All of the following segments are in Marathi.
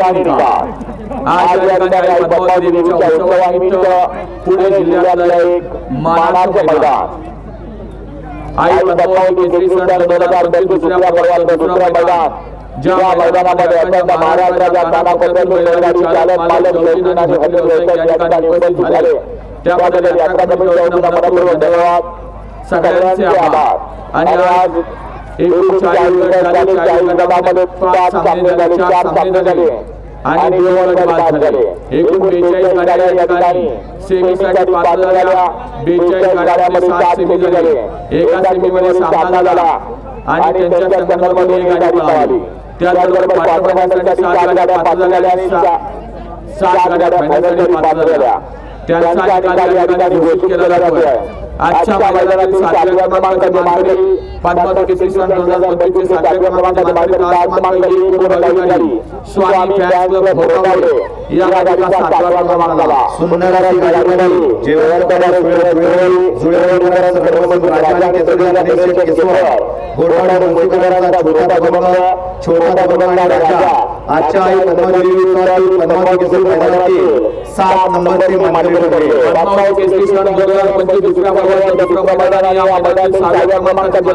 उत्सवानिमित्त आज या ठिकाणी आई देवीच्या उत्सवानिमित्त पुणे जिल्ह्यातलं एक मानाचं मैदान आई पद्मावती केसरी सण दोन हज़ार पंचवीस दुसऱ्या पर्वात दुसरं मैदान ज्या मैदानामध्ये अखंड महाराष्ट्राच्या कानाकोपऱ्यात बैलगाडी चालक मालक योजना आणि व्यावसायिक या ठिकाणी उपस्थित झाले त्याबद्दल यात्रा कमिटीच्या मनपूर्वक धन्यवाद सगळ्यांचे आभार आणि आज आणि एकूण बेचाळीस गाड्या या ठिकाणी सेमीसाठी पात्र झाल्या बेचाळीस गाड्यामध्ये सात सेमी झाले. एका सेमीमध्ये सामना झाला आणि त्यांच्या संघामध्ये एक गाडी पळाली. त्याचबरोबर क्वार्टर फायनलसाठी सात गाड्या पात्र झाल्या आणि सात गाड्या फायनलसाठी पात्र झाल्या त्यांचा निकाल या ठिकाणी घोषित केला जातोय आजच्या मैदानातील सातव्या क्रमांकाचे पद्मावती केसरी सन दोन हजार पंचवीस सातव्या क्रमांकाचे मानकरी आज क्रमांक एक पूर्ण गाडी स्वामी फॅन्स क्लब भोगावले या गाडीचा सातवा क्रमांक आला सुंदर अशी गाडी जेवण करा सुळे सुळे जुळे करा सर्वसंग राजा केसरी गणेश केशवर गोडवाडा मुंबईकरांचा छोटा दबंग छोटा दबंग आणि राजा आजच्या आई पद्मावती विश्वासी पद्मावती केसरी मैदानातील सात नंबरचे मानकरी ठरले पद्मावती केसरी सन दोन हजार पंचवीस दुसऱ्या पर्वात दुसरं मैदान या मैदानातील सातव्या क्रमांकाचे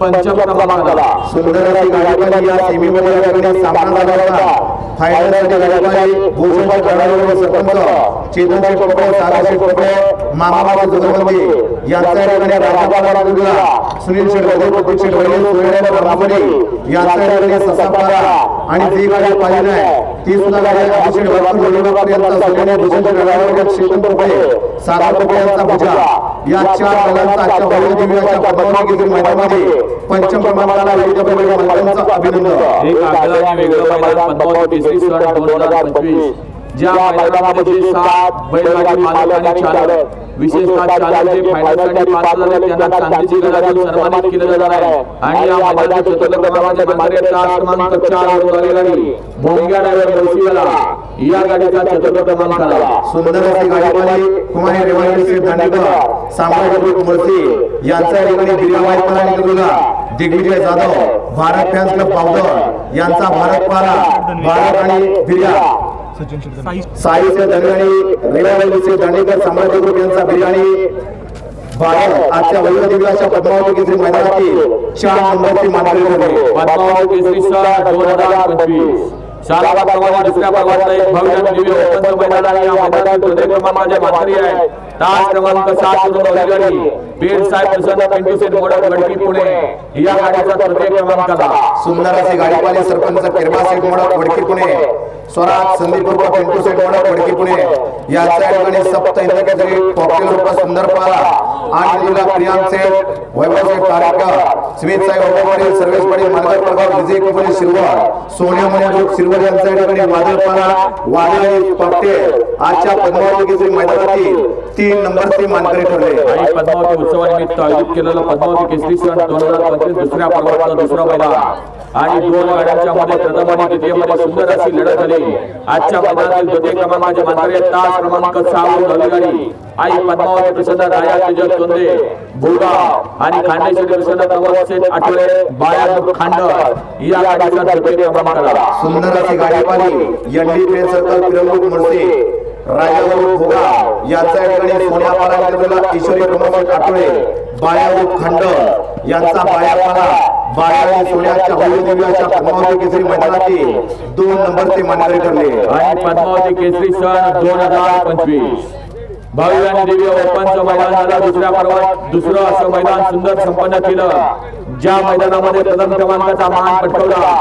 पंचम क्रमांकाला. सुंदर अशी गाडी या सेमीमध्ये या सामना झाला होता फायनलसाठी गाडी भूषण कडाडे सरपंच चेतन शेठ कोपडे सारा शेठ कोपडे मामा बाबा यांचा या ठिकाणी दुर्गा सुनील शेठ वैद्य प्रतीक शेठ वैद्य सुरेश यांचा या ससापारा आणि जी गाडी पाहिजे ती सुद्धा गाडी अभिषेक भरपूर जोडीबाबत यांचा सोन्याने भूषण कडाडे चेतन कोपडे सारा यांचा भुजा या चार दलांचा आजच्या भव्य दिव्याच्या पद्मावती मैदानामध्ये पंचम क्रमांकाला वैद्य महिलांचं अभिनंदन. एक आगळं वेगळं मैदान पद्मावती केसरी सन दोन हजार पंचवीस. ज्या मैदानामध्ये सात बैलगाडी मालक आणि चालक विशेषतः चालक जे फायनलसाठी पात्र झाले त्यांना चांदीची गदा देऊन सन्मानित केलं जाणार आहे. आणि या मैदानाचे चतुर्थ क्रमांकाचे मानकरी तास क्रमांक चार वर गाडी भोंग्या ड्रायव्हर बसीवाला या गाडीचा चतुर्थ क्रमांक आला. सुंदर अशी गाडीवाली कुमारी रेवाडी श्री दांडेकर साम्राज्य मुळशी यांचा ठिकाणी बिर्याबाई पराणी करूला दिग्विजय जाधव भारत फॅन्स क्लब पावडर यांचा भारत पारा. भारत आणि साईचे दंगणी श्री दांडेकर साम्राज्य ग्रुप यांचा बिर्याणी भारत आजच्या वैद्य दिवसाच्या पद्मावती केसरी मैदानातील चार नंबरची मानकरी ठरली पद्मावती केसरी सन दोन हजार पंचवीस. शाळा क्रमांक दुसऱ्या पर्वातला एक भव्य आणि दिव्य ओपनचं मैदान आहे. या मैदानात हृदय क्रमांकाचे मानकरी आहे तास क्रमांक सात गाडी पेठ साहेब प्रसन्न पिंटू सेट मोडक गडकी पुणे. या गाडीचा तृतीय क्रमांक आला. सुंदर असे गाडीवाले सरपंच किरबा सेठ मोडक वडकी पुणे. स्वराज संदीप उर्फ पिंटू सेठ मोडक फडकी पुणे याच्या ठिकाणी सप्त इंद्रकेसरी कॉकटेल रूप सुंदर पाला आणि तुला प्रियांक सेठ वैभव सेठ तारेकर स्मित साहेब वैभव सर्वेश पाटील मानकर प्रभाव विजय कुमारी शिरवळ सोनिया मने ग्रुप शिरवळ यांच्या ठिकाणी वादळ पाला वादळ आणि कॉकटेल आजच्या पद्मावती केसरी मैदानातील तीन नंबरची मानकरी ठरले. आणि पद्मावती उत्सवानिमित्त आयोजित केलेला पद्मावती केसरी सण दोन हजार पंचवीस दुसऱ्या पर्वाचा दुसरा मैदान आणि दोन गाड्यांच्या मध्ये प्रथम आणि द्वितीयमध्ये सुंदर अशी लढत झाली. आजच्या मैदानातील द्वितीय क्रमांकाचे मानकरी तास क्रमांक सहा वर आई पद्मावती प्रसन्न राया तुझ्या तोंडे भोगाव आणि खांडेश्वरी प्रसन्न प्रमोद सेठ आठवडे बाया खांड या गाडीचा तृतीय क्रमांक आला सुंदर अशी गाडीवाली एनडी ट्रेन सर्कल तिरंगुट मुळसे राजाभाऊ भोगा यांचा ठिकाणी सोन्या पाला ईश्वरी प्रमोद आठवडे बायाभाऊ खंड यांचा बायापाला बाया आणि सोन्याच्या दिव्याच्या पद्मावती केसरी मैदानातील दोन नंबरचे मानकरी ठरले. आणि पद्मावती केसरी सन दोन हजार पंचवीस. भव्य आणि दिव्य ओपनचं मैदान झालं. दुसऱ्या पर्वात दुसरं असं मैदान सुंदर संपन्न केलं. ज्या मैदानामध्ये प्रथम क्रमांकाचा मान पटकवला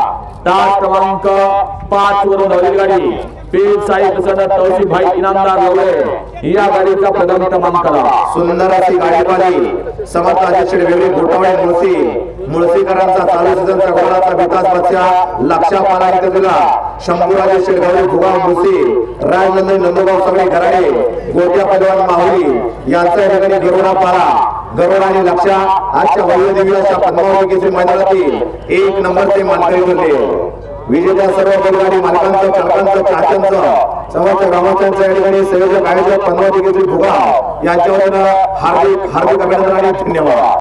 तास क्रमांक पाच वरून गाडी. पीर भाई इनामदार या गाडीचा प्रथम क्रमांकाला सुंदर अशी गाडीवाली समर्थ अध्यक्ष वेगळी गोटावळे मुळशी. मुळशीकरांचा चालू सीझनचा गोलाचा विकास बच्चा लक्षा पाला इथे दिला राजनंदन नंदगाव सगळे घराडे. गोट्या पैलवान माहुली. यांचा ठिकाणी गरुडा पाला गरुड आणि लक्षा. आजच्या वैद्य देवीच्या पद्मावती मैदानातील एक नंबरचे मानकरी ठरले. विजेत्या सर्व बैलगाडी मालकांचं चालकांचं चाचांचं समर्थ ग्रामस्थांच्या या ठिकाणी संयोजक आयोजक पंधरा केसरी भुगा यांच्या वतीनं हार्दिक हार्दिक अभिनंदन आणि धन्यवाद.